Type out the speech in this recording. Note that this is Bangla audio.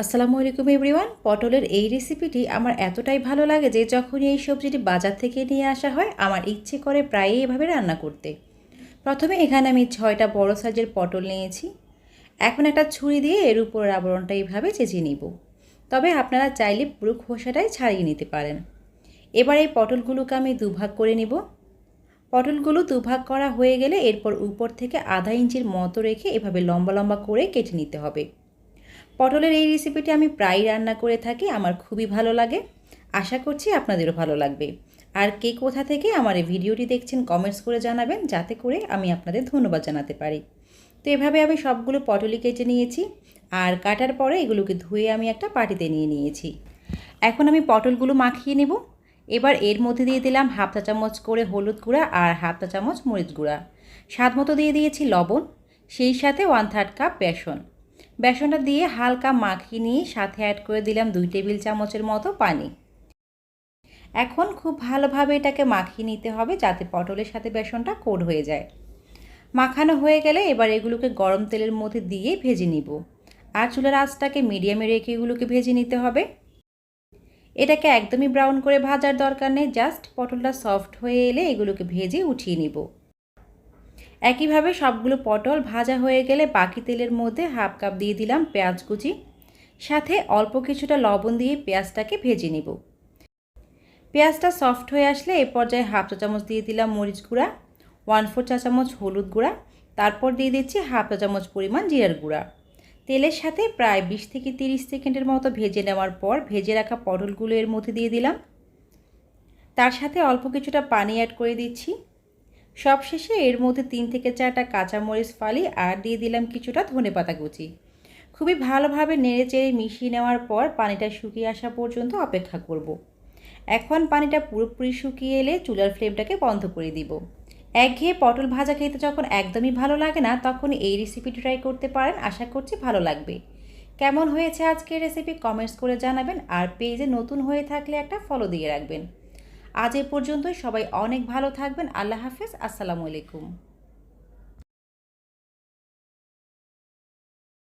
আসসালামু আলাইকুম এভরিওয়ান। পটলের এই রেসিপিটি আমার এতটাই ভালো লাগে যে যখনই এই সবজিটি বাজার থেকে নিয়ে আসা হয়, আমার ইচ্ছে করে প্রায়ই এভাবে রান্না করতে। প্রথমে এখানে আমি ছয়টা বড় সাইজের পটল নিয়েছি। এখন একটা ছুরি দিয়ে এর উপর আবরণটা এইভাবে চেঁচিয়ে নিব। তবে আপনারা চাইলে পুরো খোসাটাই ছাড়িয়ে নিতে পারেন। এবার এই পটলগুলোকে আমি দুভাগ করে নিব। পটলগুলো দুভাগ করা হয়ে গেলে এরপর উপর থেকে আধা ইঞ্চির মতো রেখে এভাবে লম্বা লম্বা করে কেটে নিতে হবে। পটলের এই রেসিপিটি আমি প্রায় রান্না করে থাকি, আমার খুবই ভালো লাগে। আশা করছি আপনাদেরও ভালো লাগবে। আর কে কোথা থেকে আমার এই ভিডিওটি দেখছেন কমেন্টস করে জানাবেন, যাতে করে আমি আপনাদের ধন্যবাদ জানাতে পারি। তো এভাবে আমি সবগুলো পটলই কেটে নিয়েছি, আর কাটার পরে এগুলোকে ধুয়ে আমি একটা পাটিতে নিয়ে নিয়েছি। এখন আমি পটলগুলো মাখিয়ে নেব। এবার এর মধ্যে দিয়ে দিলাম হাফ চা চামচ করে হলুদ গুঁড়া আর হাফ চা চামচ মরিচ গুঁড়া। স্বাদ মতো দিয়ে দিয়েছি লবণ, সেই সাথে ওয়ান থার্ড কাপ বেসন। বেসনটা দিয়ে হালকা মাখিয়ে নিয়ে সাথে অ্যাড করে দিলাম দুই টেবিল চামচের মতো পানি। এখন খুব ভালোভাবে এটাকে মাখিয়ে নিতে হবে যাতে পটলের সাথে বেসনটা কোড হয়ে যায়। মাখানো হয়ে গেলে এবার এগুলোকে গরম তেলের মধ্যে দিয়ে ভেজে নিব। আর চুলার আঁচটাকে মিডিয়ামে রেখে এগুলোকে ভেজে নিতে হবে। এটাকে একদমই ব্রাউন করে ভাজার দরকার নেই জাস্ট পটলটা সফট হয়ে এলে এগুলোকে ভেজে উঠিয়ে নিব। একইভাবে সবগুলো পটল ভাজা হয়ে গেলে বাকি তেলের মধ্যে হাফ কাপ দিয়ে দিলাম পেঁয়াজ কুচি। সাথে অল্প কিছুটা লবণ দিয়ে পেঁয়াজটাকে ভেজে নিব। পেঁয়াজটা সফট হয়ে আসলে এ পর্যায়ে হাফ চা চামচ দিয়ে দিলাম মরিচ গুঁড়া, ওয়ান ফোর চা চামচ হলুদ গুঁড়া, তারপর দিয়ে দিচ্ছি হাফ চা চামচ পরিমাণ জিরার গুঁড়া। তেলের সাথে প্রায় বিশ থেকে তিরিশ সেকেন্ডের মতো ভেজে নেওয়ার পর ভেজে রাখা পটলগুলো এর মধ্যে দিয়ে দিলাম। তার সাথে অল্প কিছুটা পানি অ্যাড করে দিচ্ছি। সবশেষে এর মধ্যে তিন থেকে চারটা কাঁচামরিচ ফালি আর দিয়ে দিলাম কিছুটা ধনে পাতা কুচি। খুবই ভালোভাবে নেড়ে চেড়ে মিশিয়ে নেওয়ার পর পানিটা শুকিয়ে আসা পর্যন্ত অপেক্ষা করব। এখন পানিটা পুরোপুরি শুকিয়ে এলে চুলার ফ্লেমটাকে বন্ধ করে দিব। একঘেয়ে পটল ভাজা খেতে যখন একদমই ভালো লাগে না, তখন এই রেসিপিটি ট্রাই করতে পারেন, আশা করছি ভালো লাগবে। কেমন হয়েছে আজকের রেসিপি কমেন্টস করে জানাবেন আর পেজে নতুন হয়ে থাকলে একটা ফলো দিয়ে রাখবেন। আজ এ পর্যন্তই। সবাই অনেক ভালো থাকবেন। আল্লাহ হাফেজ। আসসালামু আলাইকুম।